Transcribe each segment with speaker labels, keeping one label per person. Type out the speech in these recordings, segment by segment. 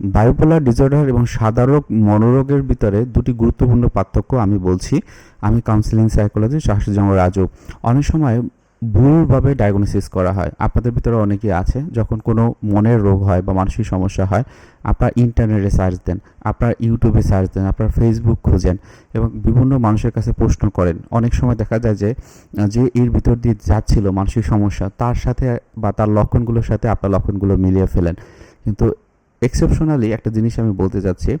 Speaker 1: Bipolar disorder এবং সাদা রোগ, মনোরোগের ভিতরে দুটি গুরুত্বপূর্ণ পার্থক্য আমি বলছি। আমি কাউন্সিলিং সাইকোলজি শাহসুজাম রাজু। অনেক সময় ভুলভাবে ডায়াগনোসিস করা হয়। আপনাদের ভিতরে অনেকেই আছে, যখন কোনো মনের রোগ হয় বা মানসিক সমস্যা হয়, আপনার ইন্টারনেটে সার্চ দেন, আপনার ইউটিউবে সার্চ দেন, আপনার ফেসবুক খুঁজেন এবং বিভিন্ন মানুষের কাছে প্রশ্ন করেন। অনেক সময় দেখা যায় যে যে এর ভিতর দিয়ে যাচ্ছিল মানসিক সমস্যা, তার সাথে বা তার লক্ষণগুলোর সাথে আপনার লক্ষণগুলো মিলিয়ে ফেলেন। কিন্তু এক্সেপশনালি একটা জিনিস আমি বলতে চাচ্ছি,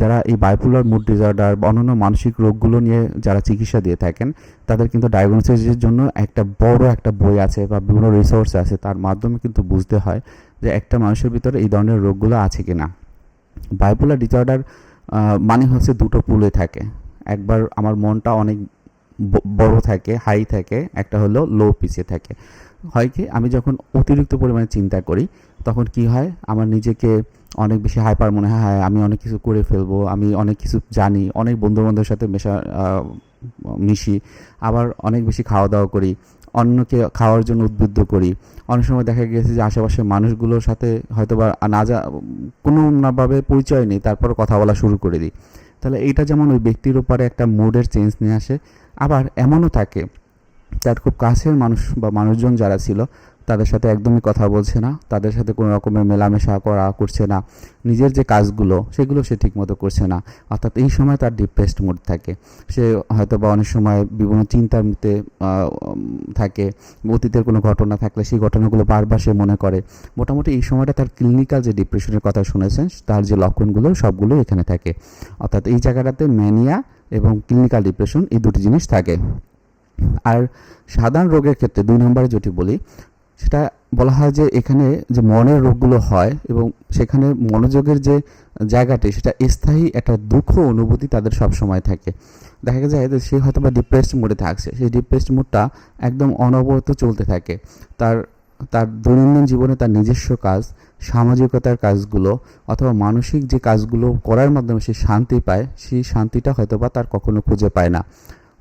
Speaker 1: যারা এই বাইপোলার মুড ডিসঅর্ডার বা অন্যান্য মানসিক রোগগুলো নিয়ে যারা চিকিৎসা দিয়ে থাকেন, তাদের কিন্তু ডায়াগনোসিসের জন্য একটা বড় একটা বই আছে বা বিভিন্ন রিসোর্স আছে। তার মাধ্যমে কিন্তু বুঝতে হয় যে একটা মানুষের ভিতরে এই ধরনের রোগগুলো আছে কি না বাইপোলার ডিসঅর্ডার মানে হচ্ছে দুটো পুলে থাকে। একবার আমার মনটা অনেক বড় থাকে হাই থাকে, একটা হলো লো পিসে থাকে। হয় কি, আমি যখন অতিরিক্ত পরিমাণে চিন্তা করি, তখন কি হয়, আমার নিজেকে অনেক বেশি হাইপার মনে হয় হ্যাঁ আমি অনেক কিছু করে ফেলব, আমি অনেক কিছু জানি, অনেক বন্ধু বান্ধবের সাথে মেশা মিশি, আবার অনেক বেশি খাওয়া দাওয়া করি, অন্যকে খাওয়ার জন্য উদ্বুদ্ধ করি। অনেক সময় দেখা গেছে যে আশেপাশের মানুষগুলোর সাথে হয়তো বা না যা, কোনো নাভাবে পরিচয় নেই তারপর কথা বলা শুরু করে দিই। তাহলে এইটা যেমন ওই ব্যক্তির উপরে একটা মুডের চেঞ্জ নিয়ে আসে, আবার এমনও থাকে তার খুব কাছের মানুষ বা মানুষজন যারা ছিল তাদের সাথে একদমই কথা বলছে না, তাদের সাথে কোনো রকমের মেলামেশা করা করছে না, নিজের যে কাজগুলো সেগুলো সে ঠিকমতো করছে না, অর্থাৎ এই সময় তার ডিপ্রেসড মুড থাকে। সে হয়তো বা অনেক সময় বিভিন্ন চিন্তার মধ্যে থাকে, অতীতের কোনো ঘটনা থাকলে সেই ঘটনাগুলো বারবার সে মনে করে। মোটামুটি এই সময়টা তার ক্লিনিক্যাল যে ডিপ্রেশনের কথা শুনেছেন, তার যে লক্ষণগুলো সবগুলো এখানে থাকে। অর্থাৎ এই জায়গাটাতে ম্যানিয়া এবং ক্লিনিক্যাল ডিপ্রেশন এই দুটি জিনিস থাকে। আর সাধারণ রোগের ক্ষেত্রে দুই নম্বরে যেটি বলি সেটা বলা হয় যে এখানে যে মনের রোগগুলো হয় এবং সেখানে মনোযোগের যে জায়গাটি, সেটা স্থায়ী একটা দুঃখ অনুভূতি তাদের সব সময় থাকে। দেখা যায় যে সে হয়তো বা ডিপ্রেসড মুডে থাকছে। সেই ডিপ্রেসড মুডটা একদম অনবরত চলতে থাকে। তার তার দৈনন্দিন জীবনে তার নিজস্ব কাজ, সামাজিকতার কাজগুলো অথবা মানসিক যে কাজগুলো করার মাধ্যমে সে শান্তি পায়, সেই শান্তিটা হয়তো বা তার কখনো খুঁজে পায় না।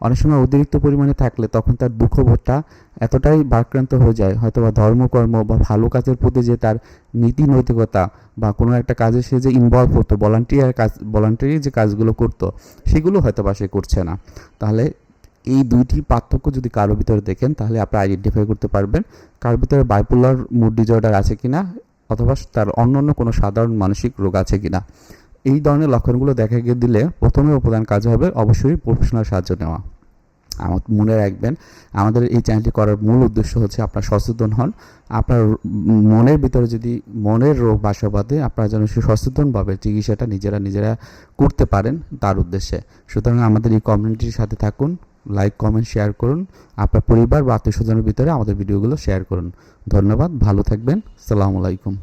Speaker 1: অনেক সময় অতিরিক্ত পরিমাণে থাকলে তখন তার দুঃখবোধটা এতটাই বাক্রান্ত হয়ে যায়। হয়তো বা ধর্মকর্ম বা ভালো কাজের প্রতি যে তার নীতি নৈতিকতা বা কোনো একটা কাজে সে যে ইনভলভ হতো ভলান্টিয়ার কাজ ভলান্টিয়ারি যে কাজগুলো করতো, সেগুলো হয়তো বা সে করছে না। তাহলে এই দুইটি পার্থক্য যদি কারোর ভিতরে দেখেন, তাহলে আপনি আইডেন্টিফাই করতে পারবেন কারোর ভিতরে বাইপোলার মুড ডিজর্ডার আছে কি না অথবা তার অন্য অন্য কোনো সাধারণ মানসিক রোগ আছে কি না এই ধরনের লক্ষণগুলো দেখা গিয়ে দিলে প্রথমে প্রধান কাজ হবে, অবশ্যই প্রফেশনাল সাহায্য নেওয়া। আমার মনে রাখবেন, আমাদের এই চ্যানেলটি করার মূল উদ্দেশ্য হচ্ছে আপনার সচেতন হন। আপনার মনের ভিতরে যদি মনের রোগ, বাসা বাঁধে, আপনারা যেন সচেতনভাবে চিকিৎসাটা নিজেরা নিজেরা করতে পারেন তার উদ্দেশ্যে। সুতরাং আমাদের এই কমিউনিটির সাথে থাকুন লাইক কমেন্ট শেয়ার করুন, আপনার পরিবার বা আত্মীয় স্বজনের ভিতরে আমাদের ভিডিওগুলো শেয়ার করুন। ধন্যবাদ, ভালো থাকবেন, সালামু আলাইকুম।